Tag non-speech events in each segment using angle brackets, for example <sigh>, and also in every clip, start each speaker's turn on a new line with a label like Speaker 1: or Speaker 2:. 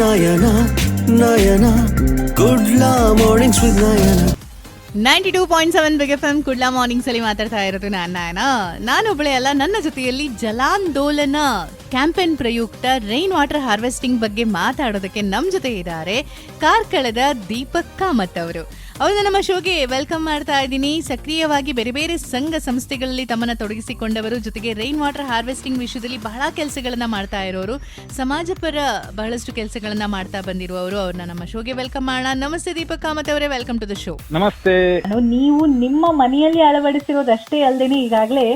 Speaker 1: Nayana Nayana Kudla mornings Nayana.
Speaker 2: Ninety two point seven big F M Kudla mornings ಅಲ್ಲಿ ಮಾತಾಡ್ತಾ ಇರೋದು ನಾನು ನಾಯನ. ನಾನೊಬ್ಳೆ ಅಲ್ಲ, ನನ್ನ ಜೊತೆಯಲ್ಲಿ ಜಲಾಂದೋಲನ ಕ್ಯಾಂಪೇನ್ ಪ್ರಯುಕ್ತ ರೈನ್ ವಾಟರ್ ಹಾರ್ವೆಸ್ಟಿಂಗ್ ಬಗ್ಗೆ ಮಾತಾಡೋದಕ್ಕೆ ನಮ್ಮ ಜೊತೆ ಇದ್ದಾರೆ ಕಾರ್ಕಳದ ದೀಪಕ್ ಕಾಮತ್ ಅವರು. ಅವ್ರನ್ನ ನಮ್ಮ ಶೋಗೆ ವೆಲ್ಕಮ್ ಮಾಡ್ತಾ ಇದ್ದೀನಿ. ಸಕ್ರಿಯವಾಗಿ ಬೇರೆ ಬೇರೆ ಸಂಘ ಸಂಸ್ಥೆಗಳಲ್ಲಿ ತಮ್ಮನ್ನ ತೊಡಗಿಸಿಕೊಂಡವರು ಜೊತೆಗೆ ರೈನ್ ವಾಟರ್ ಹಾರ್ವೆಸ್ಟಿಂಗ್ ವಿಷಯದಲ್ಲಿ ಬಹಳ ಕೆಲಸಗಳನ್ನ ಮಾಡ್ತಾ ಇರೋರು ಸಮಾಜ ಪರ ಬಹಳಷ್ಟು ಕೆಲಸಗಳನ್ನ ಮಾಡ್ತಾ ಬಂದಿರುವವರು ಅವ್ರನ್ನ ನಮ್ಮ ಶೋಗೆ ವೆಲ್ಕಮ್ ಮಾಡೋಣ. ನಮಸ್ತೆ ದೀಪಕ್ ಕಾಮತ್ ಅವರೇ ವೆಲ್ಕಮ್ ಟು ದ ಶೋ
Speaker 3: ನಮಸ್ತೆ.
Speaker 4: ನೀವು ನಿಮ್ಮ ಮನೆಯಲ್ಲಿ ಅಳವಡಿಸಿರೋದಷ್ಟೇ ಅಲ್ಲದೆ ಈಗಾಗಲೇ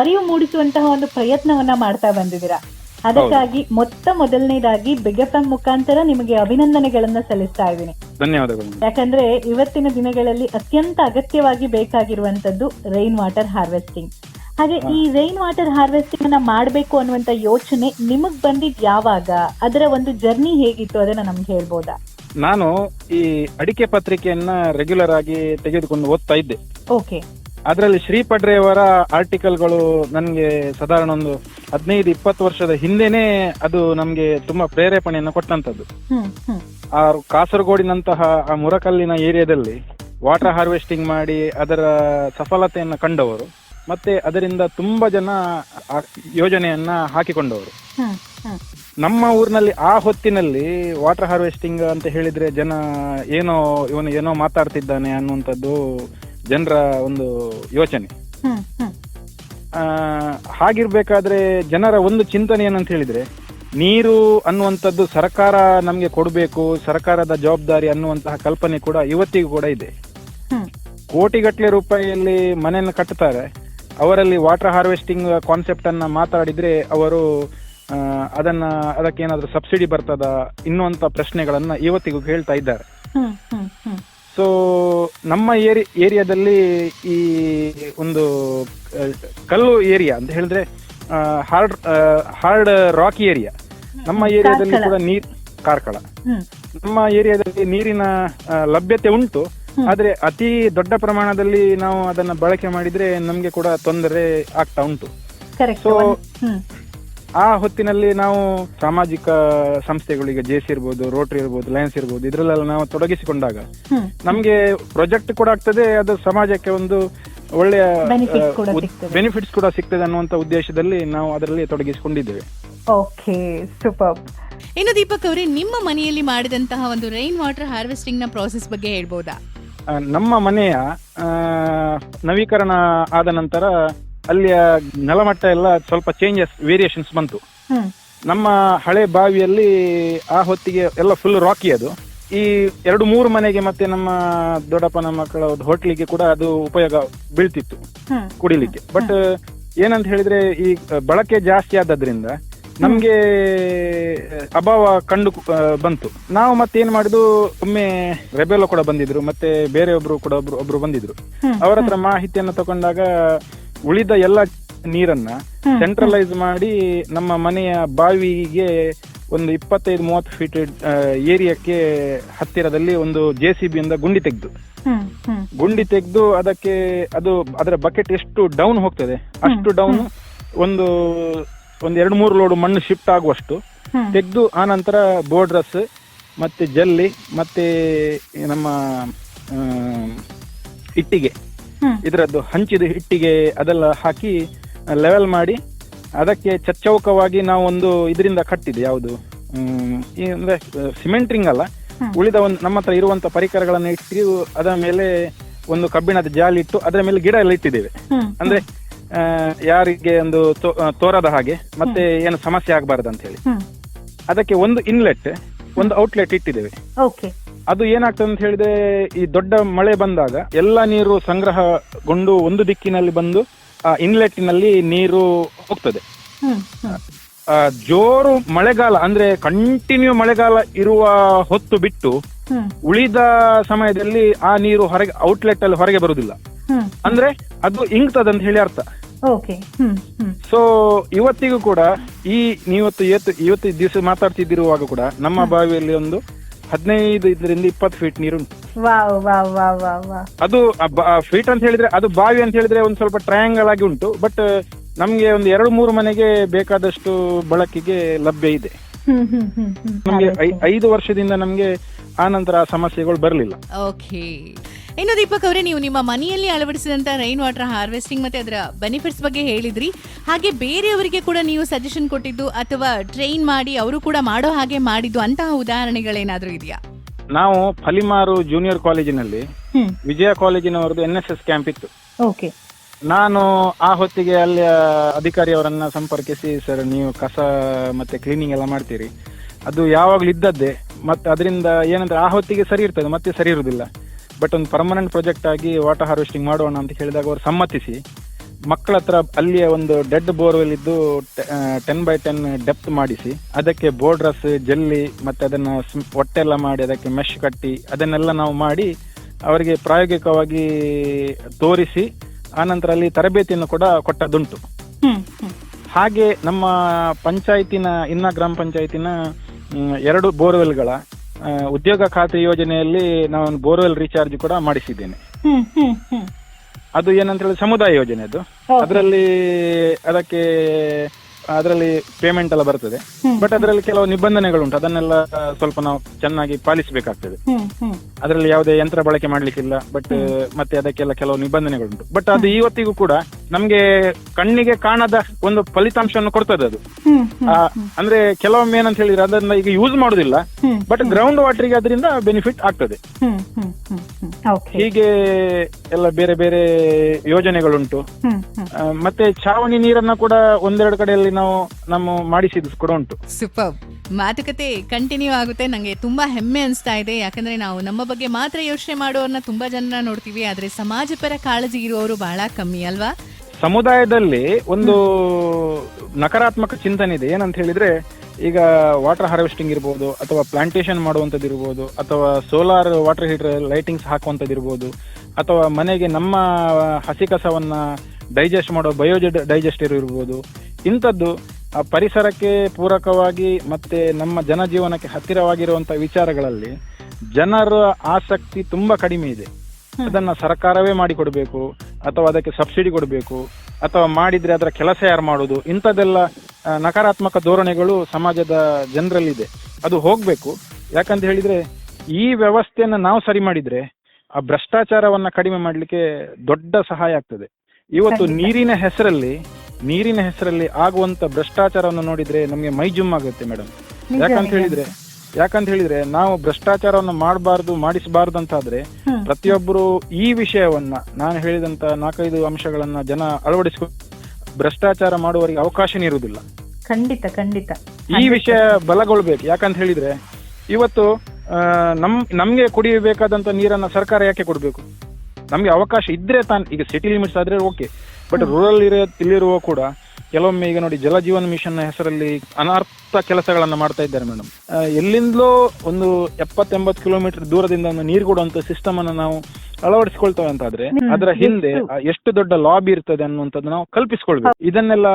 Speaker 4: ಅರಿವು ಮೂಡಿಸುವಂತಹ ಒಂದು ಪ್ರಯತ್ನವನ್ನ ಮಾಡ್ತಾ ಬಂದಿದ್ದೀರಾ? ಅದಕ್ಕಾಗಿ ಮೊತ್ತ ಮೊದಲನೇದಾಗಿ ಬಿಗ್ ಎಫ್ ಮುಖಾಂತರ ನಿಮಗೆ ಅಭಿನಂದನೆಗಳನ್ನ ಸಲ್ಲಿಸ್ತಾ ಇದ್ದೀನಿ.
Speaker 3: ಧನ್ಯವಾದಗಳು.
Speaker 4: ಯಾಕಂದ್ರೆ ಇವತ್ತಿನ ದಿನಗಳಲ್ಲಿ ಅತ್ಯಂತ ಅಗತ್ಯವಾಗಿ ಬೇಕಾಗಿರುವಂತದ್ದು ರೈನ್ ವಾಟರ್ ಹಾರ್ವೆಸ್ಟಿಂಗ್ ಹಾಗೆ ಈ ರೈನ್ ವಾಟರ್ ಹಾರ್ವೆಸ್ಟಿಂಗ್ ಅನ್ನ ಮಾಡಬೇಕು ಅನ್ನುವಂತ ಯೋಚನೆ ನಿಮಗ್ ಬಂದಿದ್ ಯಾವಾಗ? ಅದರ ಒಂದು ಜರ್ನಿ ಹೇಗಿತ್ತು ಅದನ್ನ ನಮ್ಗೆ ಹೇಳ್ಬೋದಾ?
Speaker 3: ನಾನು ಈ ಅಡಿಕೆ ಪತ್ರಿಕೆಯನ್ನ ರೆಗ್ಯುಲರ್ ಆಗಿ ತೆಗೆದುಕೊಂಡು ಓದ್ತಾ ಇದ್ದೆ.
Speaker 4: ಓಕೆ
Speaker 3: ಅದರಲ್ಲಿ ಶ್ರೀಪಡ್ರೆಯವರ ಆರ್ಟಿಕಲ್ಗಳು ನನಗೆ ಸಾಧಾರಣ ಒಂದು ಹದಿನೈದು ಇಪ್ಪತ್ತು ವರ್ಷದ ಹಿಂದೆನೆ ಅದು ನಮಗೆ ತುಂಬಾ ಪ್ರೇರೇಪಣೆಯನ್ನು ಕೊಟ್ಟಂತದ್ದು
Speaker 4: ಹ್ಮ್ ಹ್ಮ್.
Speaker 3: ಆ ಕಾಸರಗೋಡಿನಂತಹ ಆ ಮುರಕಲ್ಲಿನ ಏರಿಯಾದಲ್ಲಿ ವಾಟರ್ ಹಾರ್ವೆಸ್ಟಿಂಗ್ ಮಾಡಿ ಅದರ ಸಫಲತೆಯನ್ನು ಕಂಡವರು ಮತ್ತೆ ಅದರಿಂದ ತುಂಬಾ ಜನ ಆ ಯೋಜನೆಯನ್ನ ಹಾಕಿಕೊಂಡವರು.
Speaker 4: ಹ್ಮ್ ಹ್ಮ್.
Speaker 3: ನಮ್ಮ ಊರಿನಲ್ಲಿ ಆ ಹೊತ್ತಿನಲ್ಲಿ ವಾಟರ್ ಹಾರ್ವೆಸ್ಟಿಂಗ್ ಅಂತ ಹೇಳಿದ್ರೆ ಜನ ಏನೋ ಇವನು ಏನೋ ಮಾತಾಡ್ತಿದ್ದಾನೆ ಅನ್ನುವಂಥದ್ದು ಜನರ ಒಂದು ಯೋಚನೆ.
Speaker 4: ಹ್ಮ್ ಹ್ಮ್.
Speaker 3: ಆ, ಹಾಗಿರ್ಬೇಕಾದ್ರೆ ಜನರ ಒಂದು ಚಿಂತನೆ ಏನಂತ ಹೇಳಿದ್ರೆ ನೀರು ಅನ್ನುವಂಥದ್ದು ಸರ್ಕಾರ ನಮಗೆ ಕೊಡಬೇಕು ಸರ್ಕಾರದ ಜವಾಬ್ದಾರಿ ಅನ್ನುವಂತಹ ಕಲ್ಪನೆ ಕೂಡ ಇವತ್ತಿಗೂ ಕೂಡ ಇದೆ.
Speaker 4: ಹ್ಮ್.
Speaker 3: ಕೋಟಿಗಟ್ಟಲೆ ರೂಪಾಯಿಯಲ್ಲಿ ಮನೆಯನ್ನು ಕಟ್ಟುತ್ತಾರೆ ಅವರಲ್ಲಿ ವಾಟರ್ ಹಾರ್ವೆಸ್ಟಿಂಗ್ ಕಾನ್ಸೆಪ್ಟ್ ಅನ್ನ ಮಾತಾಡಿದ್ರೆ ಅವರು ಆ, ಅದನ್ನ ಅದಕ್ಕೆ ಏನಾದರೂ ಸಬ್ಸಿಡಿ ಬರ್ತದ ಇನ್ನುವಂತ ಪ್ರಶ್ನೆಗಳನ್ನ ಇವತ್ತಿಗೂ ಹೇಳ್ತಾ ಇದ್ದಾರೆ.
Speaker 4: ಹ್ಮ್ ಹ್ಮ್ ಹ್ಮ್.
Speaker 3: ಸೊ ನಮ್ಮ ಏರಿ ಏರಿಯಾದಲ್ಲಿ ಈ ಒಂದು ಆ, ಕಲ್ಲು ಏರಿಯಾ ಅಂತ ಹೇಳಿದ್ರೆ ಹಾರ್ಡ್ ಹಾರ್ಡ್ ರಾಕ್ ಏರಿಯಾ. ನಮ್ಮ ಏರಿಯಾದಲ್ಲಿ
Speaker 4: ಕಾರ್ಕಳ.
Speaker 3: ಕೂಡ ನೀರ್ ಕಾರ್ಕಳ.
Speaker 4: ಹ್ಮ್.
Speaker 3: ನಮ್ಮ ಏರಿಯಾದಲ್ಲಿ ನೀರಿನ ಆ, ಲಭ್ಯತೆ ಉಂಟು. ಆದ್ರೆ ಅತಿ ದೊಡ್ಡ ಪ್ರಮಾಣದಲ್ಲಿ ನಾವು ಅದನ್ನ ಬಳಕೆ ಮಾಡಿದ್ರೆ ನಮ್ಗೆ ಕೂಡ ತೊಂದರೆ ಆಗ್ತಾ ಉಂಟು.
Speaker 4: ಕರೆಕ್ಟ್
Speaker 3: So-
Speaker 4: ಹ್ಮ್.
Speaker 3: ಆ ಹೊತ್ತಿನಲ್ಲಿ ನಾವು ಸಾಮಾಜಿಕ ಸಂಸ್ಥೆಗಳಿಗೆ ಜೆ ಸಿ ಇರ್ಬೋದು ರೋಟರಿ ಇರ್ಬೋದು ಲಯನ್ಸ್ ಇರ್ಬೋದು ಇದ್ರಲ್ಲೆಲ್ಲ ನಾವು ತೊಡಗಿಸಿಕೊಂಡಾಗ ನಮ್ಗೆ ಪ್ರಾಜೆಕ್ಟ್ ಕೂಡ ಆಗ್ತದೆ ಅದು ಸಮಾಜಕ್ಕೆ ಒಂದು ಒಳ್ಳೆಯ
Speaker 4: Benefits ಕೂಡ ಸಿಗ್ತದೆ.
Speaker 3: ಬೆನಿಫಿಟ್ಸ್ ಕೂಡ ಸಿಗ್ತದೆ ಅನ್ನುವಂತ ಉದ್ದೇಶದಲ್ಲಿ ನಾವು ಅದರಲ್ಲಿ ತೊಡಗಿಸಿಕೊಂಡಿದ್ದೇವೆ.
Speaker 4: ಓಕೆ ಸೂಪರ್
Speaker 2: ಇನ್ನು ದೀಪಕ್ ಅವರೇ ನಿಮ್ಮ ಮನೆಯಲ್ಲಿ ಮಾಡಿದಂತಹ ಒಂದು ರೈನ್ ವಾಟರ್ ಹಾರ್ವೆಸ್ಟಿಂಗ್ನ ಪ್ರಾಸೆಸ್ ಬಗ್ಗೆ ಹೇಳ್ಬೋದಾ?
Speaker 3: ನಮ್ಮ ಮನೆಯ ಆ, ನವೀಕರಣ ಆದ ನಂತರ ಅಲ್ಲಿಯ ನೆಲಮಟ್ಟ ಎಲ್ಲ ಸ್ವಲ್ಪ ಚೇಂಜಸ್ ವೇರಿಯೇಷನ್ಸ್ ಬಂತು.
Speaker 4: ಹ್ಮ್.
Speaker 3: ನಮ್ಮ ಹಳೆ ಬಾವಿಯಲ್ಲಿ ಆ ಹೊತ್ತಿಗೆ ಎಲ್ಲ ಫುಲ್ ರಾಕಿ ಅದು. ಈ ಎರಡು ಮೂರು ಮನೆಗೆ ಮತ್ತೆ ನಮ್ಮ ದೊಡ್ಡಪ್ಪನ ಮಕ್ಕಳ ಒಂದು ಹೋಟ್ಲಿಗೆ ಕೂಡ ಅದು ಉಪಯೋಗ ಬೀಳ್ತಿತ್ತು
Speaker 4: ಹ್ಮ್.
Speaker 3: ಕುಡಿಲಿಕ್ಕೆ. ಬಟ್ ಏನಂತ ಹೇಳಿದ್ರೆ ಈ ಬಳಕೆ ಜಾಸ್ತಿ ಆದದ್ರಿಂದ ನಮ್ಗೆ ಅಭಾವ ಕಂಡು ಆ, ಬಂತು. ನಾವು ಮತ್ತೆ ಏನ್ ಮಾಡಿದ್ರು ಒಮ್ಮೆ ರೆಬೆಲೋ ಕೂಡ ಬಂದಿದ್ರು ಮತ್ತೆ ಬೇರೆ ಒಬ್ರು ಕೂಡ ಒಬ್ರು ಒಬ್ರು ಬಂದಿದ್ರು. ಅವರ ಹತ್ರ ಮಾಹಿತಿಯನ್ನು ತಗೊಂಡಾಗ ಉಳಿದ ಎಲ್ಲ ನೀರನ್ನ ಸೆಂಟ್ರಲೈಸ್ ಮಾಡಿ ನಮ್ಮ ಮನೆಯ ಬಾವಿಗೆ ಒಂದು ಇಪ್ಪತ್ತೈದು ಮೂವತ್ತು ಫೀಟ್ ಏರಿಯಾಕ್ಕೆ ಹತ್ತಿರದಲ್ಲಿ ಒಂದು ಜೆ ಸಿ ಬಿಯಿಂದ ಗುಂಡಿ ತೆಗೆದು. ಗುಂಡಿ ತೆಗೆದು ಅದಕ್ಕೆ ಅದು ಅದರ ಬಕೆಟ್ ಎಷ್ಟು ಡೌನ್ ಹೋಗ್ತದೆ ಅಷ್ಟು ಡೌನ್ ಒಂದು ಒಂದು ಎರಡು ಮೂರು ಲೋಡು ಮಣ್ಣು ಶಿಫ್ಟ್ ಆಗುವಷ್ಟು ತೆಗೆದು ಆನಂತರ ಬೋರ್ಡ್ರಸ್ ಮತ್ತೆ ಜಲ್ಲಿ ಮತ್ತೆ ನಮ್ಮ ಇಟ್ಟಿಗೆ. ಇದರದ್ದು ಹಂಚಿದ ಹಿಟ್ಟಿಗೆ ಅದೆಲ್ಲ ಹಾಕಿ ಲೆವೆಲ್ ಮಾಡಿ ಅದಕ್ಕೆ ಚಚ್ಚೌಕವಾಗಿ ನಾವು ಒಂದು ಇದರಿಂದ ಕಟ್ಟಿದೆ ಯಾವುದು? ಅಂದ್ರೆ ಸಿಮೆಂಟ್ ರಿಂಗ್ ಅಲ್ಲ. ಉಳಿದ ಒಂದು ನಮ್ಮ ಹತ್ರ ಇರುವಂತ ಪರಿಕರಗಳನ್ನು ಇಟ್ಟು ಅದರ ಮೇಲೆ ಒಂದು ಕಬ್ಬಿಣದ ಜಾಲಿ ಇಟ್ಟು ಅದರ ಮೇಲೆ ಗಿಡ ಎಲ್ಲ ಇಟ್ಟಿದ್ದೇವೆ. ಅಂದ್ರೆ ಯಾರಿಗೆ ಒಂದು ತೋರದ ಹಾಗೆ ಮತ್ತೆ ಏನು ಸಮಸ್ಯೆ ಆಗಬಾರದು ಅಂತ ಹೇಳಿ. ಅದಕ್ಕೆ ಒಂದು ಇನ್ಲೆಟ್ ಒಂದು ಔಟ್ಲೆಟ್ ಇಟ್ಟಿದ್ದೇವೆ. ಅದು ಏನಾಗ್ತದೆ ಅಂತ ಹೇಳಿದ್ರೆ ಈ ದೊಡ್ಡ ಮಳೆ ಬಂದಾಗ ಎಲ್ಲ ನೀರು ಸಂಗ್ರಹಗೊಂಡು ಒಂದು ದಿಕ್ಕಿನಲ್ಲಿ ಬಂದು ಆ ಇನ್ಲೆಟ್ನಲ್ಲಿ ನೀರು ಹೋಗ್ತದೆ. ಆ, ಜೋರು ಮಳೆಗಾಲ ಅಂದ್ರೆ ಕಂಟಿನ್ಯೂ ಮಳೆಗಾಲ ಇರುವ ಹೊತ್ತು ಬಿಟ್ಟು
Speaker 4: ಹ್ಮ್.
Speaker 3: ಉಳಿದ ಸಮಯದಲ್ಲಿ ಆ ನೀರು ಹೊರಗೆ ಔಟ್ಲೆಟ್ ಅಲ್ಲಿ ಹೊರಗೆ ಬರುವುದಿಲ್ಲ.
Speaker 4: ಹ್ಮ್.
Speaker 3: ಅಂದ್ರೆ ಅದು ಇಂಗ್ತದ ಅಂತ ಹೇಳಿ ಅರ್ಥ.
Speaker 4: ಓಕೆ. ಹ್ಮ್ ಹ್ಮ್.
Speaker 3: ಸೊ ಇವತ್ತಿಗೂ ಕೂಡ ಈ ನೀವತ್ತು ಇವತ್ತು ಇವತ್ತು ದಿವಸ ಮಾತಾಡ್ತಿದ್ದಿರುವಾಗ ಕೂಡ ನಮ್ಮ ಬಾವಿಯಲ್ಲಿ ಒಂದು ಹದಿನೈದು ಇದರಿಂದ ಇಪ್ಪತ್ತು ಫೀಟ್ ನೀರು
Speaker 4: wow wow wow wow wow.
Speaker 3: ಅದು ಫೀಟ್ ಅಂತ ಹೇಳಿದ್ರೆ ಅದು ಬಾವಿ ಅಂತ ಹೇಳಿದ್ರೆ ಒಂದು ಸ್ವಲ್ಪ ಟ್ರಯಾಂಗಲ್ ಆಗಿ ಉಂಟು ಬಟ್ ನಮ್ಗೆ ಒಂದು ಎರಡು ಮೂರು ಮನೆಗೆ ಬೇಕಾದಷ್ಟು ಬಳಕೆಗೆ ಲಭ್ಯ ಇದೆ.
Speaker 4: ಹ್ಮ್ ಹ್ಮ್ ಹ್ಮ್ ಹ್ಮ್.
Speaker 3: ನಮ್ಗೆ ಐ- ಐದು ವರ್ಷದಿಂದ ನಮ್ಗೆ ಆ ನಂತರ ಆ ಸಮಸ್ಯೆಗಳು ಬರಲಿಲ್ಲ.
Speaker 2: ಓಕೆ ಇನ್ನು ದೀಪಕ್ ಅವರೇ ನೀವು ನಿಮ್ಮ ಮನೆಯಲ್ಲಿ ಅಳವಡಿಸಿದಂತ ರೈನ್ ವಾಟರ್ ಹಾರ್ವೆಸ್ಟಿಂಗ್ ಮತ್ತೆ ಅದರ ಬೆನಿಫಿಟ್ಸ್ ಬಗ್ಗೆ ಹೇಳಿದ್ರಿ. ಹಾಗೆ ಬೇರೆಯವರಿಗೆ ಕೂಡ ನೀವು ಸಜೆಷನ್ ಕೊಟ್ಟಿದ್ದು ಅಥವಾ ಟ್ರೈನ್ ಮಾಡಿ ಅವರು ಕೂಡ ಮಾಡೋ ಹಾಗೆ ಮಾಡಿದ್ದು ಅಂತಹ ಉದಾಹರಣೆಗಳೇನಾದ್ರೂ ಇದೆಯಾ?
Speaker 3: ನಾವು ಫಲಿಮಾರು ಜೂನಿಯರ್ ಕಾಲೇಜಿನಲ್ಲಿ ವಿಜಯ ಕಾಲೇಜಿನವರದ್ದು ಎನ್ ಎಸ್ ಎಸ್ ಕ್ಯಾಂಪ್ ಇತ್ತು.
Speaker 4: ಓಕೆ.
Speaker 3: ನಾನು ಆ ಹೊತ್ತಿಗೆ ಅಲ್ಲಿಯ ಅಧಿಕಾರಿಯವರನ್ನ ಸಂಪರ್ಕಿಸಿ ಸರ್ ನೀವು ಕಸ ಮತ್ತೆ ಕ್ಲೀನಿಂಗ್ ಎಲ್ಲ ಮಾಡ್ತೀರಿ. ಅದು ಯಾವಾಗಲೂ ಇದ್ದದ್ದೇ ಮತ್ತೆ ಅದರಿಂದ ಏನಂದ್ರೆ ಆ ಹೊತ್ತಿಗೆ ಸರಿ ಇರ್ತದೆ ಮತ್ತೆ ಸರಿ ಇರುವುದಿಲ್ಲ ಬಟ್ ಒಂದು ಪರ್ಮನೆಂಟ್ ಪ್ರಾಜೆಕ್ಟ್ ಆಗಿ ವಾಟರ್ ಹಾರ್ವೆಸ್ಟಿಂಗ್ ಮಾಡೋಣ ಅಂತ ಹೇಳಿದಾಗ ಅವರು ಸಮ್ಮತಿಸಿ. ಮಕ್ಕಳ ಹತ್ರ ಅಲ್ಲಿಯ ಒಂದು ಡೆಡ್ ಬೋರ್ವೆಲ್ ಇದ್ದು ಟೆನ್ ಬೈ ಟೆನ್ ಡೆಪ್ತ್ ಮಾಡಿಸಿ. ಅದಕ್ಕೆ ಬೋರ್ಡ್ರಸ್ ಜಲ್ಲಿ ಮತ್ತೆ ಅದನ್ನ ಹೊಟ್ಟೆಲ್ಲ ಮಾಡಿ ಅದಕ್ಕೆ ಮೆಶ್ ಕಟ್ಟಿ ಅದನ್ನೆಲ್ಲ ನಾವು ಮಾಡಿ ಅವರಿಗೆ ಪ್ರಾಯೋಗಿಕವಾಗಿ ತೋರಿಸಿ ಆನಂತರ ಅಲ್ಲಿ ತರಬೇತಿಯನ್ನು ಕೂಡ
Speaker 4: ಹ್ಮ್
Speaker 3: ಹಾಗೆ ನಮ್ಮ ಪಂಚಾಯತಿನ ಇನ್ನ ಗ್ರಾಮ ಪಂಚಾಯತಿನ ಎರಡು ಬೋರ್ವೆಲ್ಗಳ ಉದ್ಯೋಗ ಖಾತ್ರಿ ಯೋಜನೆಯಲ್ಲಿ ನಾನು ಬೋರ್ವೆಲ್ ರೀಚಾರ್ಜ್ ಕೂಡ ಮಾಡಿಸಿದ್ದೇನೆ.
Speaker 4: ಹ್ಮ್ ಹ್ಮ್ ಹ್ಮ್.
Speaker 3: ಅದು ಏನಂತ ಹೇಳಿದ್ರೆ ಸಮುದಾಯ ಯೋಜನೆ ಅದು. ಅದರಲ್ಲಿ ಅದಕ್ಕೆ ಅದರಲ್ಲಿ ಪೇಮೆಂಟ್ ಎಲ್ಲ ಬರ್ತದೆ. ಬಟ್ ಅದರಲ್ಲಿ ಕೆಲವು ನಿಬಂಧನೆಗಳುಂಟು ಅದನ್ನೆಲ್ಲ ಸ್ವಲ್ಪ ನಾವು ಚೆನ್ನಾಗಿ ಪಾಲಿಸಬೇಕಾಗ್ತದೆ. ಅದರಲ್ಲಿ ಯಾವುದೇ ಯಂತ್ರ ಬಳಕೆ ಮಾಡ್ಲಿಕ್ಕಿಲ್ಲ. ಬಟ್ ಮತ್ತೆ ಅದಕ್ಕೆಲ್ಲ ಕೆಲವು ನಿಬಂಧನೆಗಳುಂಟು ಬಟ್ ಅದು ಇವತ್ತಿಗೂ ಕೂಡ ನಮ್ಗೆ ಕಣ್ಣಿಗೆ ಕಾಣದ ಒಂದು ಫಲಿತಾಂಶವನ್ನು ಕೊಡ್ತದೆ ಅದು. ಅಂದ್ರೆ ಕೆಲವೊಮ್ಮೆ ಏನಂತ ಹೇಳಿದ್ರೆ ಅದನ್ನ ಈಗ ಯೂಸ್ ಮಾಡುದಿಲ್ಲ. ಬಟ್ ಗ್ರೌಂಡ್ ವಾಟರ್ಗೆ ಅದರಿಂದ ಬೆನಿಫಿಟ್ ಆಗ್ತದೆ. ಹೀಗೆ ಎಲ್ಲ ಬೇರೆ ಬೇರೆ ಯೋಜನೆಗಳುಂಟು. ಆ, ಮತ್ತೆ ಚಾವಣಿ ನೀರನ್ನ ಕೂಡ ಒಂದೆರಡು ಕಡೆಯಲ್ಲಿ ನಾವು ನಮ್ಮ ಮಾಡಿಸಿದ್ದು ಕೂಡ ಉಂಟು.
Speaker 2: ಸೂಪರ್. ಮಾತುಕತೆ ಕಂಟಿನ್ಯೂ ಆಗುತ್ತೆ. ನಂಗೆ ತುಂಬಾ ಹೆಮ್ಮೆ ಅನಿಸ್ತಾ ಇದೆ. ಯಾಕಂದ್ರೆ ನಾವು ನಮ್ಮ ಬಗ್ಗೆ ಮಾತ್ರ ಯೋಚನೆ ಮಾಡೋರ್ನ ತುಂಬಾ ಜನ ನೋಡ್ತೀವಿ. ಆದ್ರೆ ಸಮಾಜ ಪರ ಕಾಳಜಿ ಇರುವವರು ಬಹಳ ಕಮ್ಮಿ ಅಲ್ವಾ?
Speaker 3: ಸಮುದಾಯದಲ್ಲಿ ಒಂದು ನಕಾರಾತ್ಮಕ ಚಿಂತನೆ ಇದೆ. ಏನಂತ ಹೇಳಿದ್ರೆ ಈಗ ವಾಟರ್ ಹಾರ್ವೆಸ್ಟಿಂಗ್ ಇರ್ಬೋದು ಅಥವಾ ಪ್ಲಾಂಟೇಶನ್ ಮಾಡುವಂಥದ್ದು ಇರ್ಬೋದು ಅಥವಾ ಸೋಲಾರ್ ವಾಟರ್ ಹೀಟರ್ ಲೈಟಿಂಗ್ಸ್ ಹಾಕುವಂಥದ್ದು ಇರ್ಬೋದು ಅಥವಾ ಮನೆಗೆ ನಮ್ಮ ಹಸಿ ಕಸವನ್ನ ಡೈಜೆಸ್ಟ್ ಮಾಡೋ ಬಯೋಜ ಡೈಜೆಸ್ಟರ್ ಇರ್ಬೋದು. ಇಂಥದ್ದು ಆ ಪರಿಸರಕ್ಕೆ ಪೂರಕವಾಗಿ ಮತ್ತೆ ನಮ್ಮ ಜನಜೀವನಕ್ಕೆ ಹತ್ತಿರವಾಗಿರುವಂತಹ ವಿಚಾರಗಳಲ್ಲಿ ಜನರ ಆಸಕ್ತಿ ತುಂಬಾ ಕಡಿಮೆ ಇದೆ. ಅದನ್ನ ಸರ್ಕಾರವೇ ಮಾಡಿಕೊಡ್ಬೇಕು ಅಥವಾ ಅದಕ್ಕೆ ಸಬ್ಸಿಡಿ ಕೊಡಬೇಕು ಅಥವಾ ಮಾಡಿದ್ರೆ ಅದರ ಕೆಲಸ ಯಾರು ಮಾಡೋದು ಇಂಥದ್ದೆಲ್ಲ ನಕಾರಾತ್ಮಕ ಧೋರಣೆಗಳು ಸಮಾಜದ ಜನರಲ್ಲಿದೆ. ಅದು ಹೋಗ್ಬೇಕು. ಯಾಕಂತ ಹೇಳಿದ್ರೆ ಈ ವ್ಯವಸ್ಥೆಯನ್ನು ನಾವು ಸರಿ ಮಾಡಿದ್ರೆ ಆ ಭ್ರಷ್ಟಾಚಾರವನ್ನ ಕಡಿಮೆ ಮಾಡಲಿಕ್ಕೆ ದೊಡ್ಡ ಸಹಾಯ ಆಗ್ತದೆ. ಇವತ್ತು ನೀರಿನ ಹೆಸರಲ್ಲಿ ನೀರಿನ ಹೆಸರಲ್ಲಿ ಆಗುವಂತ ಭ್ರಷ್ಟಾಚಾರವನ್ನು ನೋಡಿದ್ರೆ ನಮಗೆ ಮೈ ಜುಮ್ ಆಗುತ್ತೆ ಮೇಡಮ್. ಯಾಕಂತ ಹೇಳಿದ್ರೆ ಯಾಕಂತ ಹೇಳಿದ್ರೆ ನಾವು ಭ್ರಷ್ಟಾಚಾರವನ್ನು ಮಾಡಬಾರ್ದು ಮಾಡಿಸಬಾರ್ದು ಅಂತಾದ್ರೆ
Speaker 4: ಆದ್ರೆ
Speaker 3: ಪ್ರತಿಯೊಬ್ಬರು ಈ ವಿಷಯವನ್ನ ನಾನು ಹೇಳಿದಂತ ನಾಲ್ಕೈದು ಅಂಶಗಳನ್ನ ಜನ ಅಳವಡಿಸಿಕೊ ಭ್ರಷ್ಟಾಚಾರ ಮಾಡುವವರಿಗೆ ಅವಕಾಶ ಇರುವುದಿಲ್ಲ.
Speaker 4: ಖಂಡಿತ ಖಂಡಿತ.
Speaker 3: ಈ ವಿಷಯ ಬಲಗೊಳ್ಬೇಕು. ಯಾಕಂತ ಹೇಳಿದ್ರೆ ಇವತ್ತು ನಮ್ ನಮ್ಗೆ ಕುಡಿಯಬೇಕಾದಂತ ನೀರನ್ನ ಸರ್ಕಾರ ಯಾಕೆ ಕೊಡ್ಬೇಕು? ನಮ್ಗೆ ಅವಕಾಶ ಇದ್ರೆ ತಾನು ಈಗ ಸಿಟಿ ಲಿಮಿಟ್ಸ್ ಆದ್ರೆ ಓಕೆ ಬಟ್ ರೂರಲ್ ಇಲ್ಲಿರುವ ಕೂಡ ಕೆಲವೊಮ್ಮೆ ಈಗ ನೋಡಿ ಜಲಜೀವನ್ ಮಿಷನ್ ಹೆಸರಲ್ಲಿ ಅನರ್ಥ ಕೆಲಸಗಳನ್ನ ಮಾಡ್ತಾ ಇದ್ದಾರೆ ಮೇಡಮ್ ಎಲ್ಲಿಂದಲೋ ಒಂದು ಎಪ್ಪತ್ತೆಂಬತ್ತು ಕಿಲೋಮೀಟರ್ ದೂರದಿಂದ ಒಂದು ನೀರು ಕೊಡುವಂತ ಸಿಸ್ಟಮ್ ಅನ್ನ ನಾವು ಅಳವಡಿಸಿಕೊಳ್ತೇವೆ ಅಂತಾದ್ರೆ ಅದರ ಹಿಂದೆ ಎಷ್ಟು? ದೊಡ್ಡ ಲಾಬಿ ಇರ್ತದೆ ಅನ್ನುವಂಥದ್ದು ನಾವು ಕಲ್ಪಿಸಿಕೊಳ್ಬೇಕು. ಇದನ್ನೆಲ್ಲ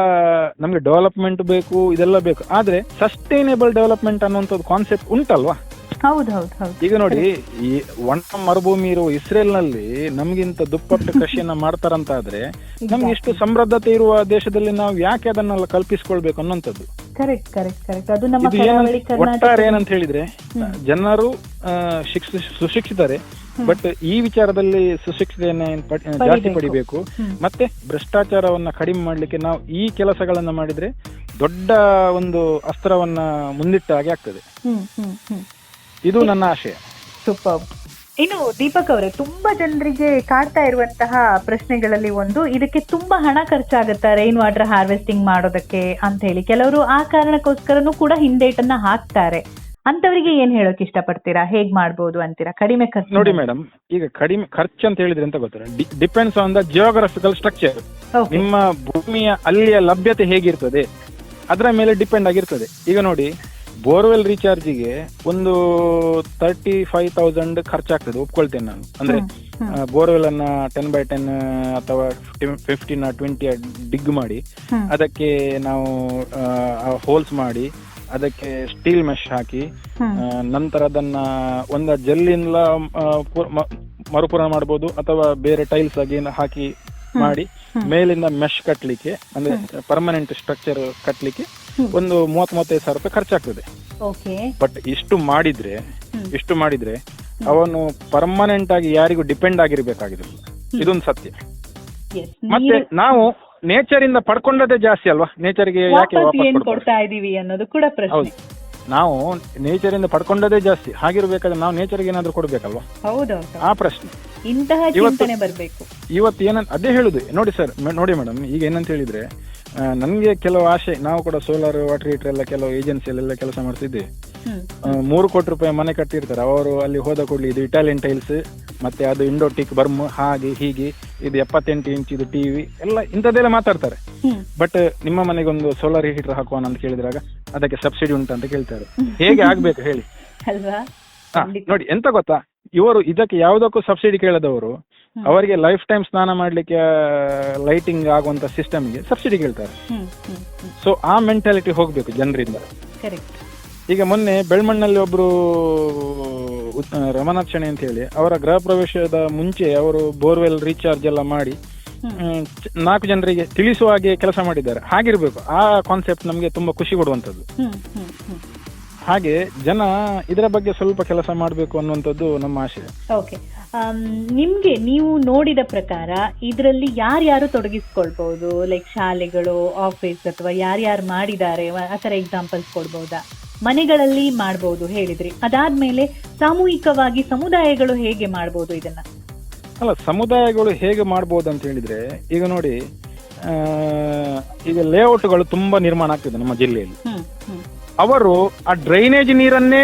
Speaker 3: ನಮ್ಗೆ ಡೆವಲಪ್ಮೆಂಟ್ ಬೇಕು ಇದೆಲ್ಲ ಬೇಕು. ಆದ್ರೆ ಸಸ್ಟೈನೇಬಲ್ ಡೆವಲಪ್ಮೆಂಟ್ ಅನ್ನುವಂಥದ್ದು ಕಾನ್ಸೆಪ್ಟ್ ಉಂಟಲ್ವಾ?
Speaker 4: ಹೌದು ಹೌದು ಹೌದು.
Speaker 3: ಈಗ ನೋಡಿ ಈ ಒಣ ಮರುಭೂಮಿ ಇರುವ ಇಸ್ರೇಲ್ನಲ್ಲಿ ನಮ್ಗಿಂತ ದುಪ್ಪಟ್ಟು ಕೃಷಿಯನ್ನ ಮಾಡ್ತಾರಂತಾದ್ರೆ ನಮ್ಗೆ ಇಷ್ಟು ಸಮೃದ್ಧತೆ ಇರುವ ದೇಶದಲ್ಲಿ ನಾವು ಯಾಕೆ ಅದನ್ನೆಲ್ಲ ಕಲ್ಪಿಸಿಕೊಳ್ಬೇಕು ಅನ್ನೋಂಥದ್ದು?
Speaker 4: ಕರೆಕ್ಟ್ ಕರೆಕ್ಟ್ ಕರೆಕ್ಟ್ ಅದು ನಮ್ಮ
Speaker 3: ಇದು ಏನಂತ
Speaker 4: ಕರಾವಳಿ
Speaker 3: ಒಟ್ಟಾರೆ ಏನಂತ ಹೇಳಿದ್ರೆ ಜನರು ಆ, ಶಿಕ್ಷ ಸುಶಿಕ್ಷಿತರೆ ಬಟ್ ಈ ವಿಚಾರದಲ್ಲಿ ಸುಶಿಕ್ಷತೆಯನ್ನ ಏನ್ ಪಡ್- ಜಾಸ್ತಿ
Speaker 4: ಪಡಿಬೇಕು.
Speaker 3: ಪಡಿಬೇಕು ಮತ್ತೆ ಭ್ರಷ್ಟಾಚಾರವನ್ನ ಕಡಿಮೆ ಮಾಡ್ಲಿಕ್ಕೆ ನಾವು ಈ ಕೆಲಸಗಳನ್ನ ಮಾಡಿದ್ರೆ ದೊಡ್ಡ ಒಂದು ಅಸ್ತ್ರವನ್ನ ಮುಂದಿಟ್ಟ ಹಾಗೆ ಆಗ್ತದೆ.
Speaker 4: ಹ್ಮ್ ಹ್ಮ್ ಹ್ಮ್.
Speaker 3: ಇದು ನನ್ನ ಆಶಯ
Speaker 4: ಸೂಪರ್ ಇನ್ನು ದೀಪಕ್ ಅವರೇ ತುಂಬಾ ಜನರಿಗೆ ಕಾಡ್ತಾ ಇರುವಂತಹ ಪ್ರಶ್ನೆಗಳಲ್ಲಿ ಒಂದು ಇದಕ್ಕೆ ತುಂಬಾ ಹಣ ಖರ್ಚಾಗುತ್ತಾ ರೈನ್ ವಾಟರ್ ಹಾರ್ವೆಸ್ಟಿಂಗ್ ಮಾಡೋದಕ್ಕೆ ಅಂತ ಹೇಳಿ. ಕೆಲವರು ಆ ಕಾರಣಕ್ಕೋಸ್ಕರನೂ ಕೂಡ ಹಿಂದೇಟನ್ನ ಹಾಕ್ತಾರೆ. ಅಂತವರಿಗೆ ಏನ್ ಹೇಳೋಕ್ ಇಷ್ಟಪಡ್ತೀರಾ? ಹೇಗ್ ಮಾಡ್ಬೋದು ಅಂತೀರಾ? ಕಡಿಮೆ ಖರ್ಚು
Speaker 3: ನೋಡಿ ಮೇಡಮ್ ಈಗ ಕಡಿಮೆ ಖರ್ಚು ಅಂತ ಹೇಳಿದ್ರೆ ಅಂತ ಗೊತ್ತಿಲ್ಲ depends on the geographical structure
Speaker 4: Okay.
Speaker 3: ನಿಮ್ಮ ಭೂಮಿಯ ಅಲ್ಲಿಯ ಲಭ್ಯತೆ ಹೇಗಿರ್ತದೆ? ಅದರ ಮೇಲೆ ಡಿಪೆಂಡ್ ಆಗಿರ್ತದೆ. ಈಗ ನೋಡಿ ಬೋರ್ವೆಲ್ ರೀಚಾರ್ಜಿಗೆ ಒಂದು ತರ್ಟಿ ಫೈವ್ ತೌಸಂಡ್ ಖರ್ಚಾಗ್ತದೆ ಒಪ್ಕೊಳ್ತೇನೆ ನಾನು. ಅಂದ್ರೆ ಬೋರ್ವೆಲ್ ಅನ್ನ ಟೆನ್ ಬೈ ಟೆನ್ ಅಥವಾ ಫಿಫ್ಟೀನ್ ಟ್ವೆಂಟಿ ಡಿಗ್ ಮಾಡಿ ಅದಕ್ಕೆ ನಾವು ಹೋಲ್ಸ್ ಮಾಡಿ ಅದಕ್ಕೆ ಸ್ಟೀಲ್ ಮೆಶ್ ಹಾಕಿ ನಂತರ ಅದನ್ನ ಒಂದ ಜೆಲ್ಲಿಂದ ಮರುಪೂರಣ ಮಾಡಬಹುದು ಅಥವಾ ಬೇರೆ ಟೈಲ್ಸ್ ಆಗಿ ಹಾಕಿ ಮಾಡಿ ಮೇಲಿಂದ ಮೆಶ್ ಕಟ್ಲಿಕ್ಕೆ ಅಂದ್ರೆ ಪರ್ಮನೆಂಟ್ ಸ್ಟ್ರಕ್ಚರ್ ಕಟ್ಲಿಕ್ಕೆ ಒಂದು ಮೂವತ್ ಮೂವತ್ತೈದು ಸಾವಿರ ರೂಪಾಯಿ ಖರ್ಚಾಗ್ತದೆ.
Speaker 4: ಓಕೆ.
Speaker 3: ಬಟ್ ಇಷ್ಟು ಮಾಡಿದ್ರೆ ಇಷ್ಟು ಮಾಡಿದ್ರೆ ಅವನು ಪರ್ಮನೆಂಟ್ ಆಗಿ ಯಾರಿಗೂ ಡಿಪೆಂಡ್ ಆಗಿರ್ಬೇಕಾಗಿದೆ ಇದೊಂದು ಸತ್ಯ. ಮತ್ತೆ ನಾವು ನೇಚರ್ ಇಂದ ಪಡ್ಕೊಂಡದೇ ಜಾಸ್ತಿ ಅಲ್ವಾ? ನೇಚರ್ಗೆ ಯಾಕೆ
Speaker 4: ವಾಪಸ್
Speaker 3: ವಾಪಸ್
Speaker 4: ಏನ್
Speaker 3: ಕೊಡ್ಬಾರ್ದು?
Speaker 4: ಕೊಡ್ತಾ ಇದೀವಿ ಅನ್ನೋದು ಕೂಡ ಪ್ರಶ್ನೆ.
Speaker 3: ಹೌದು. ನಾವು ನೇಚರ್ ಇಂದ ಪಡ್ಕೊಂಡದೇ ಜಾಸ್ತಿ. ಹಾಗಿರ್ಬೇಕಾದ್ರೆ ನಾವು ನೇಚರ್ಗೆ ಏನಾದ್ರು ಕೊಡ್ಬೇಕಲ್ವಾ? ಆ ಪ್ರಶ್ನೆ.
Speaker 4: ಇಂತಹ
Speaker 3: ಇವತ್ತು- ಇವತ್ತು ಏನಂತ ಅದೇ ಹೇಳುದು. ನೋಡಿ ಸರ್ ನೋಡಿ ಮೇಡಮ್ ಈಗ ಏನಂತ ಹೇಳಿದ್ರೆ ನನ್ಗೆ ಕೆಲವು ಆಸೆ ನಾವು ಕೂಡ ಸೋಲಾರ್ ವಾಟರ್ ಹೀಟರ್ ಎಲ್ಲ ಕೆಲವು ಏಜೆನ್ಸಿಯಲ್ಲೆಲ್ಲ ಕೆಲಸ ಮಾಡ್ತಿದ್ದೆ ಮೂರು ಕೋಟಿ ರೂಪಾಯಿ ಮನೆ ಕಟ್ಟಿರ್ತಾರೆ. ಅವರು ಅಲ್ಲಿ ಹೋದ ಕೂಡಲೇ ಇದು ಇಟಾಲಿಯನ್ ಟೈಲ್ಸ್ ಮತ್ತೆ ಅದು ಇಂಡೋಟಿಕ್ ಬರ್ಮ್ ಹಾಗೆ ಹೀಗೆ ಇದು ಎಪ್ಪತ್ತೆಂಟು ಇಂಚ್ ಇದು ಟಿವಿ ಎಲ್ಲ ಇಂಥದ್ದೆಲ್ಲ ಮಾತಾಡ್ತಾರೆ. ಬಟ್ ನಿಮ್ಮ ಮನೆಗೆ ಒಂದು ಸೋಲಾರ್ ಹೀಟರ್ ಹಾಕುವ ಅಂತ ಕೇಳಿದ್ರಾಗ ಅದಕ್ಕೆ ಸಬ್ಸಿಡಿ ಉಂಟು ಅಂತ ಕೇಳ್ತಾರೆ ಹೇಗೆ ಆಗ್ಬೇಕು ಹೇಳಿ? ನೋಡಿ ಎಂತ ಗೊತ್ತಾ? ಇವರು ಇದಕ್ಕೆ ಯಾವುದಕ್ಕೂ ಸಬ್ಸಿಡಿ ಕೇಳದವರು ಅವರಿಗೆ ಲೈಫ್ ಟೈಮ್ ಸ್ನಾನ ಮಾಡ್ಲಿಕ್ಕೆ ಲೈಟಿಂಗ್ ಆಗುವಂತ ಸಿಸ್ಟಮ್ಗೆ ಸಬ್ಸಿಡಿ ಕೇಳ್ತಾರೆ. ಸೊ ಆ ಮೆಂಟಾಲಿಟಿ ಹೋಗ್ಬೇಕು ಜನರಿಂದ. ಈಗ ಮೊನ್ನೆ ಬೆಳ್ಮಣ್ಣಲ್ಲಿ ಒಬ್ರು ರಮನಾಥ್ ಅಂತ ಹೇಳಿ ಅವರ ಗೃಹ ಪ್ರವೇಶದ ಮುಂಚೆ ಅವರು ಬೋರ್ವೆಲ್ ರೀಚಾರ್ಜ್ ಎಲ್ಲ ಮಾಡಿ ನಾಲ್ಕು ಜನರಿಗೆ ತಿಳಿಸುವ ಹಾಗೆ ಕೆಲಸ ಮಾಡಿದ್ದಾರೆ. ಹಾಗಿರ್ಬೇಕು. ಆ ಕಾನ್ಸೆಪ್ಟ್ ನಮಗೆ ತುಂಬಾ ಖುಷಿ
Speaker 4: ಹ್ಮ್.
Speaker 3: ಹಾಗೆ ಜನ ಇದರ ಬಗ್ಗೆ ಸ್ವಲ್ಪ ಕೆಲಸ ಮಾಡಬೇಕು ಅನ್ನುವಂಥದ್ದು ನಮ್ಮ ಆಶೆ.
Speaker 4: ಓಕೆ ನಿಮ್ಗೆ ನೀವು ನೋಡಿದ ಪ್ರಕಾರ ಇದರಲ್ಲಿ ಯಾರ್ಯಾರು ತೊಡಗಿಸ್ಕೊಳ್ಬಹುದು ಲೈಕ್ ಶಾಲೆಗಳು ಆಫೀಸ್ ಅಥವಾ ಯಾರ್ಯಾರು ಮಾಡಿದ್ದಾರೆ? ಆ ಥರ ಎಕ್ಸಾಂಪಲ್ಸ್ ಕೊಡ್ಬೋದಾ? ಮನೆಗಳಲ್ಲಿ ಮಾಡ್ಬೋದು ಹೇಳಿದ್ರಿ. ಅದಾದ್ಮೇಲೆ ಸಾಮೂಹಿಕವಾಗಿ ಸಮುದಾಯಗಳು ಹೇಗೆ ಮಾಡ್ಬೋದು ಇದನ್ನ?
Speaker 3: ಅಲ್ಲ ಸಮುದಾಯಗಳು ಹೇಗೆ ಮಾಡ್ಬೋದು ಅಂತ ಹೇಳಿದ್ರೆ ಈಗ ನೋಡಿ ಈಗ ಲೇಔಟ್ಗಳು ತುಂಬಾ ನಿರ್ಮಾಣ ಆಗ್ತಿದೆ ನಮ್ಮ ಜಿಲ್ಲೆಯಲ್ಲಿ. ಅವರು ಆ ಡ್ರೈನೇಜ್ ನೀರನ್ನೇ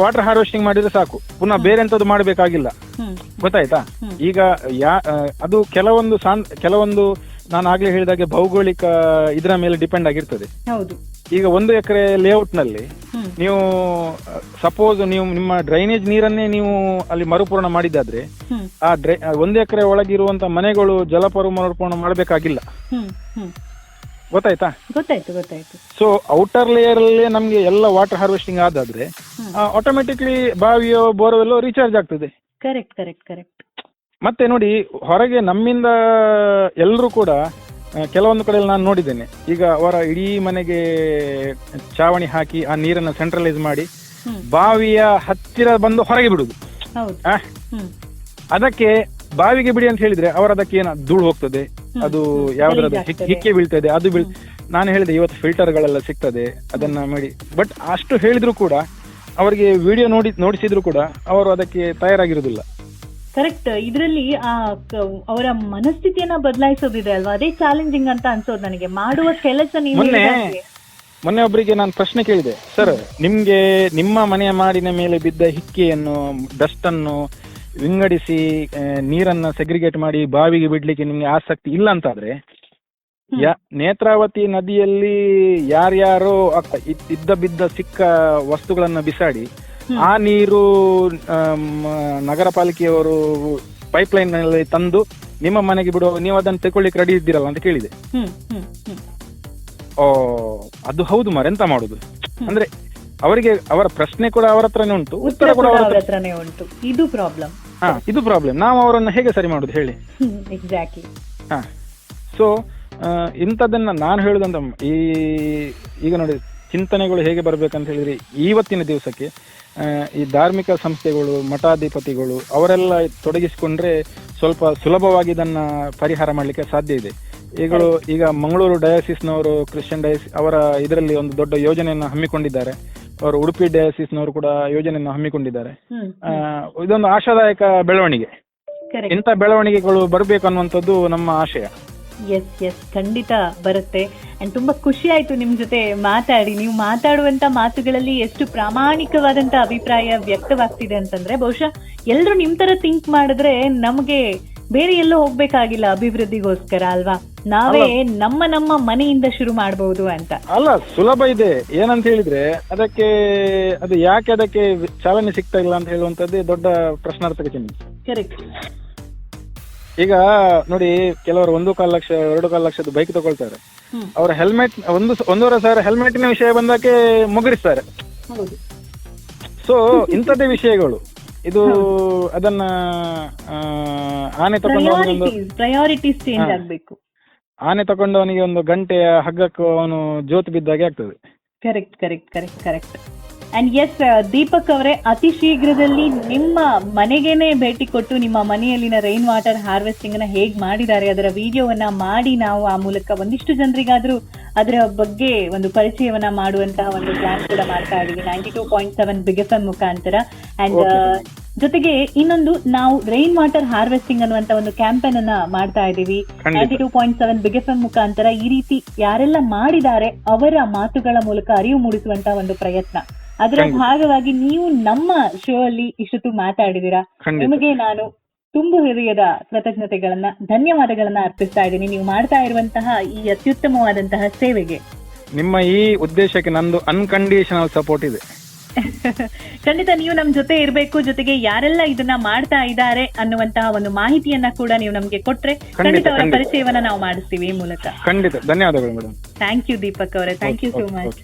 Speaker 3: ವಾಟರ್ ಹಾರ್ವೆಸ್ಟಿಂಗ್ ಮಾಡಿದ್ರೆ ಸಾಕು. ಪುನಃ ಬೇರೆ ಎಂತದ್ದು ಮಾಡಬೇಕಾಗಿಲ್ಲ. ಗೊತ್ತಾಯ್ತಾ? ಈಗ ಯಾ ಅದು ಕೆಲವೊಂದು ಸಾನ್ ಕೆಲವೊಂದು ನಾನು ಆಗ್ಲೇ ಹೇಳಿದಾಗೆ ಭೌಗೋಳಿಕ ಇದರ ಮೇಲೆ ಡಿಪೆಂಡ್ ಆಗಿರ್ತದೆ. ಈಗ ಒಂದು ಎಕರೆ
Speaker 4: ಲೇಔಟ್ನಲ್ಲಿ
Speaker 3: ನೀವು ಸಪೋಸ್ ನೀವು ನಿಮ್ಮ ಡ್ರೈನೇಜ್ ನೀರನ್ನೇ ನೀವು ಅಲ್ಲಿ ಮರುಪೂರ್ಣ ಮಾಡಿದ್ದಾದ್ರೆ ಆ ಡ್ರೈ ಒಂದು ಎಕರೆ ಒಳಗಿರುವಂತ ಮನೆಗಳು ಜಲಪರು ಮರುಪೂರ್ಣ ಮಾಡಬೇಕಾಗಿಲ್ಲ. ಗೊತ್ತಾಯ್ತಾ?
Speaker 4: ಗೊತ್ತಾಯ್ತು ಗೊತ್ತಾಯ್ತು.
Speaker 3: ಸೊ ಔಟರ್ ಲೇಯರ್ ಅಲ್ಲೇ ನಮ್ಗೆ ಎಲ್ಲ ವಾಟರ್ ಹಾರ್ವೆಸ್ಟಿಂಗ್ ಆದಾದ್ರೆ. ಆಟೋಮೆಟಿಕ್ಲಿ ಬಾವಿಯೋ ಬೋರ್ವೆಲ್ಲೋ ರೀಚಾರ್ಜ್ ಆಗ್ತದೆ.
Speaker 4: ಕರೆಕ್ಟ್ ಕರೆಕ್ಟ್ ಕರೆಕ್ಟ್
Speaker 3: ಮತ್ತೆ ನೋಡಿ ಹೊರಗೆ ನಮ್ಮಿಂದ ಎಲ್ಲರೂ ಕೂಡ ಆ, ಕೆಲವೊಂದು ಕಡೆ ನಾನು ನೋಡಿದ್ದೇನೆ. ಈಗ ಅವರ ಇಡೀ ಮನೆಗೆ ಚಾವಣಿ ಹಾಕಿ ಆ ನೀರನ್ನು ಸೆಂಟ್ರಲೈಸ್ ಮಾಡಿ
Speaker 4: ಹ್ಮ್.
Speaker 3: ಬಾವಿಯ ಹತ್ತಿರ ಬಂದು ಹೊರಗೆ ಬಿಡುದು.
Speaker 4: ಹೌದು.
Speaker 3: ಆ,
Speaker 4: ಹ್ಮ್.
Speaker 3: ಅದಕ್ಕೆ ಬಾವಿಗೆ ಬಿಡಿ ಅಂತ ಹೇಳಿದ್ರೆ ಅವರ ಅದಕ್ಕೆ ಏನ ಧೂಳು ಹೋಗ್ತದೆ ಅದು
Speaker 4: ಯಾವ್ದಾದ್ರು
Speaker 3: ಯಾವ್ದ್ರದ್ದು ಹಿಕ್- ಹಿಕ್ಕೆ ಬೀಳ್ತದೆ ಅದು ಬೀಳ್ ನಾನು ಹೇಳಿದೆ ಇವತ್ತು ಫಿಲ್ಟರ್ ಗಳೆಲ್ಲ ಸಿಗ್ತದೆ ಅದನ್ನ ಮಾಡಿ. ಬಟ್ ಅಷ್ಟು ಹೇಳಿದ್ರು ಕೂಡ ಅವರಿಗೆ ವಿಡಿಯೋ ನೋಡಿ ನೋಡಿಸಿದ್ರು ಕೂಡ ಅವರು ಅದಕ್ಕೆ ತಯಾರಾಗಿರುದಿಲ್ಲ.
Speaker 4: ಕರೆಕ್ಟ್ ಇದರಲ್ಲಿ ಆ ಕ- ಅವರ ಮನಸ್ಥಿತಿಯನ್ನ ಬದಲಾಯಿಸೋದಿದೆ ಅಲ್ವಾ? ಅದೇ ಚಾಲೆಂಜಿಂಗ್ ಅಂತ ಅನ್ಸೋದು ನನಗೆ. ಮಾಡುವ ಕೆಲಸ ನೀವು
Speaker 3: ಮೊನ್ನೆ
Speaker 4: ಹೇಳಿದಾಗೆ.
Speaker 3: ಮೊನ್ನೆ ಒಬ್ಬರಿಗೆ ನಾನು ಪ್ರಶ್ನೆ ಕೇಳಿದೆ. ಸರ್ ನಿಮ್ಗೆ ನಿಮ್ಮ ಮನೆಯ ಮಾಡಿನ ಮೇಲೆ ಬಿದ್ದ ಹಿಕ್ಕಿಯನ್ನು ಡಸ್ಟ್ ಅನ್ನು ವಿಂಗಡಿಸಿ ಆ, ನೀರನ್ನ ಸೆಗ್ರಿಗೇಟ್ ಮಾಡಿ ಬಾವಿಗೆ ಬಿಡ್ಲಿಕ್ಕೆ ನಿಮ್ಗೆ ಆಸಕ್ತಿ ಇಲ್ಲ ಅಂತಾದ್ರೆ ಯಾ ನೇತ್ರಾವತಿ ನದಿಯಲ್ಲಿ ಯಾರ್ಯಾರೋ ಅಕ್ಕ- ಇದ್- ಇದ್ದ ಬಿದ್ದ ಸಿಕ್ಕ ವಸ್ತುಗಳನ್ನ ಬಿಸಾಡಿ ಆ ನೀರು ಆಮ್, ನಗರ ಪಾಲಿಕೆಯವರು ಪೈಪ್ ಲೈನ್ನಲ್ಲಿ ತಂದು ನಿಮ್ಮ ಮನೆಗೆ ಬಿಡುವ ನೀವು ಅದನ್ನು ತಗೊಳ್ಳಿಕ್ಕೆ ರೆಡಿ ಇದ್ದೀರಲ್ಲ ಅಂತ ಕೇಳಿದೆ.
Speaker 4: ಹ್ಮ್ ಹ್ಮ್ ಹ್ಮ್.
Speaker 3: ಓ ಅದು ಹೌದು ಮಾರೆ ಎಂತ ಮಾಡುದು? ಅಂದ್ರೆ ಅವರಿಗೆ ಅವರ ಪ್ರಶ್ನೆ ಕೂಡ ಅವರ ಹತ್ರನೇ ಉಂಟು
Speaker 4: ಉತ್ತರ
Speaker 3: ಕೂಡ
Speaker 4: ಕೂಡ
Speaker 3: ಅವರ ಹತ್ರ
Speaker 4: ಹತ್ರನೇ ಉಂಟು. ಇದು ಪ್ರಾಬ್ಲಮ್
Speaker 3: ಹಾ ಇದು ಪ್ರಾಬ್ಲಮ್ ನಾವು ಅವರನ್ನ ಹೇಗೆ ಸರಿ ಮಾಡುದು ಹೇಳಿ. <laughs>
Speaker 4: ಎಕ್ಸಾಕ್ಟ್ಲಿ
Speaker 3: ಹಾ ಸೊ ಇಂಥದ್ದನ್ನ ನಾನು ಹೇಳುದಂತ ಈ ಈಗ ನೋಡಿ ಚಿಂತನೆಗಳು ಹೇಗೆ ಬರ್ಬೇಕಂತ ಹೇಳಿದ್ರೆ ಇವತ್ತಿನ ದಿವಸಕ್ಕೆ ಆ, ಈ ಧಾರ್ಮಿಕ ಸಂಸ್ಥೆಗಳು ಮಠಾಧಿಪತಿಗಳು ಅವರೆಲ್ಲ ತೊಡಗಿಸಿಕೊಂಡ್ರೆ ಸ್ವಲ್ಪ ಸುಲಭವಾಗಿ ಇದನ್ನ ಪರಿಹಾರ ಮಾಡಲಿಕ್ಕೆ ಸಾಧ್ಯ ಇದೆ. ಈಗಳು ಈಗ ಮಂಗಳೂರು ಡಯಾಸಿಸ್ನವರು ಕ್ರಿಶ್ಚಿಯನ್ ಡಯಾಸಿಸ್ ಅವರ ಇದರಲ್ಲಿ ಒಂದು ದೊಡ್ಡ ಯೋಜನೆಯನ್ನು ಹಮ್ಮಿಕೊಂಡಿದ್ದಾರೆ. ಅವರು ಉಡುಪಿ ಡಯಾಸಿಸ್ನವರು ಕೂಡ ಯೋಜನೆಯನ್ನು ಹಮ್ಮಿಕೊಂಡಿದ್ದಾರೆ.
Speaker 4: ಹ್ಮ್
Speaker 3: ಆ, ಇದೊಂದು ಆಶಾದಾಯಕ ಬೆಳವಣಿಗೆ.
Speaker 4: ಕರೆಕ್ಟ್
Speaker 3: ಇಂಥ ಬೆಳವಣಿಗೆಗಳು ಬರಬೇಕು ಅನ್ನುವಂಥದ್ದು ನಮ್ಮ ಆಶಯ.
Speaker 4: ಎಸ್ ಎಸ್ ಖಂಡಿತ ಬರುತ್ತೆ. ಅಂಡ್ ತುಂಬಾ ಖುಷಿ ಆಯ್ತು ನಿಮ್ ಜೊತೆ ಮಾತಾಡಿ. ನೀವು ಮಾತಾಡುವಂತ ಮಾತುಗಳಲ್ಲಿ ಎಷ್ಟು ಪ್ರಾಮಾಣಿಕವಾದಂತ ಅಭಿಪ್ರಾಯ ವ್ಯಕ್ತವಾಗ್ತಿದೆ ಅಂತಂದ್ರೆ ಬಹುಶಃ ಎಲ್ರು ನಿಮ್ ತರ ಥಿಂಕ್ ಮಾಡಿದ್ರೆ ನಮ್ಗೆ ಬೇರೆ ಎಲ್ಲೂ ಹೋಗ್ಬೇಕಾಗಿಲ್ಲ ಅಭಿವೃದ್ಧಿಗೋಸ್ಕರ ಅಲ್ವಾ? ನಾವೇ ನಮ್ಮ ನಮ್ಮ ಮನೆಯಿಂದ ಶುರು ಮಾಡಬಹುದು ಅಂತ.
Speaker 3: ಅಲ್ಲ ಸುಲಭ ಇದೆ. ಏನಂತ ಹೇಳಿದ್ರೆ ಅದಕ್ಕೆ ಅದು ಯಾಕೆ ಅದಕ್ಕೆ ಚಾಲನೆ ಸಿಗ್ತಾ ಇಲ್ಲ ಅಂತ ಹೇಳುವಂತದ್ದೇ ದೊಡ್ಡ ಪ್ರಶ್ನಾರ್ಥಕ ಚಿಹ್ನೆ.
Speaker 4: ಕರೆಕ್ಟ್
Speaker 3: ಈಗ ನೋಡಿ ಕೆಲವರು ಒಂದು ಕಾಲು ಲಕ್ಷ ಎರಡು ಕಾಲು ಲಕ್ಷದ ಬೈಕ್ ತಗೊಳ್ತಾರೆ. ಅವರ ಹೆಲ್ಮೆಟ್ ಒಂದು ಒಂದೂವರೆ ಸಾವಿರ ಹೆಲ್ಮೆಟ್ನ ವಿಷಯ ಬಂದಕ್ಕೆ
Speaker 4: ಮುಗಿಸ್ತಾರೆ
Speaker 3: ಸೊ ಇಂಥದ್ದೇ ವಿಷಯಗಳು. ಇದು ಅದನ್ನ ಆನೆ ತಗೊಂಡು
Speaker 4: ಪ್ರಯಾರಿಟೀಸ್ ಚೇಂಜ್. ಆಗ್ಬೇಕು.
Speaker 3: ಆನೆ ತಗೊಂಡವನಿಗೆ ಒಂದು ಗಂಟೆಯ ಹಗ್ಗಕ್ಕೂ ಅವನು ಜೋತು ಬಿದ್ದಾಗೆ ಆಗ್ತದೆ.
Speaker 4: Correct correct correct correct and yes Deepak ಅವರೇ ಅತಿ ಶೀಘ್ರದಲ್ಲಿ ನಿಮ್ಮ ಮನೆಗೇನೆ ಭೇಟಿ ಕೊಟ್ಟು ನಿಮ್ಮ ಮನೆಯಲ್ಲಿನ ರೈನ್ ವಾಟರ್ ಹಾರ್ವೆಸ್ಟಿಂಗ್ನ ಹೇಗ್ ಮಾಡಿದ್ದಾರೆ ಅದರ ವಿಡಿಯೋವನ್ನ ಮಾಡಿ ನಾವು ಆ ಮೂಲಕ ಒಂದಿಷ್ಟು ಜನರಿಗಾದ್ರೂ ಅದರ ಬಗ್ಗೆ ಒಂದು ಪರಿಚಯವನ್ನ ಮಾಡುವಂತಹ ಒಂದು ಪ್ಲಾನ್ ಕೂಡ ಮಾಡ್ತಾ ಇದೀವಿ. Ninety two point seven big F M ಮುಖಾಂತರ. ಅಂಡ್ ಜೊತೆಗೆ ಇನ್ನೊಂದು ನಾವು ರೈನ್ ವಾಟರ್ ಹಾರ್ವೆಸ್ಟಿಂಗ್ ಅನ್ನುವಂತ ಒಂದು ಕ್ಯಾಂಪೇನ್ ಅನ್ನ ಮಾಡ್ತಾ ಇದೀವಿ
Speaker 3: ಖಂಡಿತ.
Speaker 4: Ninety two point seven big F M ಮುಖಾಂತರ ಈ ರೀತಿ ಯಾರೆಲ್ಲ ಮಾಡಿದ್ದಾರೆ ಅವರ ಮಾತುಗಳ ಮೂಲಕ ಅರಿವು ಮೂಡಿಸುವಂತ ಒಂದು ಪ್ರಯತ್ನ. ಅದರ ಭಾಗವಾಗಿ ನೀವು ನಮ್ಮ ಶೋ ಅಲ್ಲಿ ಇಷ್ಟೊತ್ತು ಮಾತಾಡಿದೀರಾ ನಿಮಗೆ ನಾನು ತುಂಬು ಹೃದಯದ ಕೃತಜ್ಞತೆಗಳನ್ನ ಧನ್ಯವಾದಗಳನ್ನ ಅರ್ಪಿಸ್ತಾ ಇದ್ದೀನಿ. ನೀವು ಮಾಡ್ತಾ ಇರುವಂತಹ ಈ ಅತ್ಯುತ್ತಮವಾದಂತಹ ಸೇವೆಗೆ.
Speaker 3: ನಿಮ್ಮ ಈ ಉದ್ದೇಶಕ್ಕೆ ನಂದು ಅನ್ಕಂಡೀಷನಲ್ ಸಪೋರ್ಟ್ ಇದೆ.
Speaker 4: ಖಂಡಿತ ನೀವು ನಮ್ ಜೊತೆ ಇರಬೇಕು ಜೊತೆಗೆ ಯಾರೆಲ್ಲ ಇದನ್ನ ಮಾಡ್ತಾ ಇದ್ದಾರೆ ಅನ್ನುವಂತಹ ಒಂದು ಮಾಹಿತಿಯನ್ನ ಕೂಡ ನೀವು ನಮ್ಗೆ ಕೊಟ್ರೆ ಖಂಡಿತ ಅವರ ಪರಿಚಯವನ್ನ ನಾವು ಮಾಡಿಸ್ತೀವಿ ಈ ಮೂಲಕ.
Speaker 3: ಖಂಡಿತ. ಧನ್ಯವಾದಗಳು ಮೇಡಮ್.
Speaker 4: ಥ್ಯಾಂಕ್ ಯು ದೀಪಕ್ ಅವರೇ. Thank you so much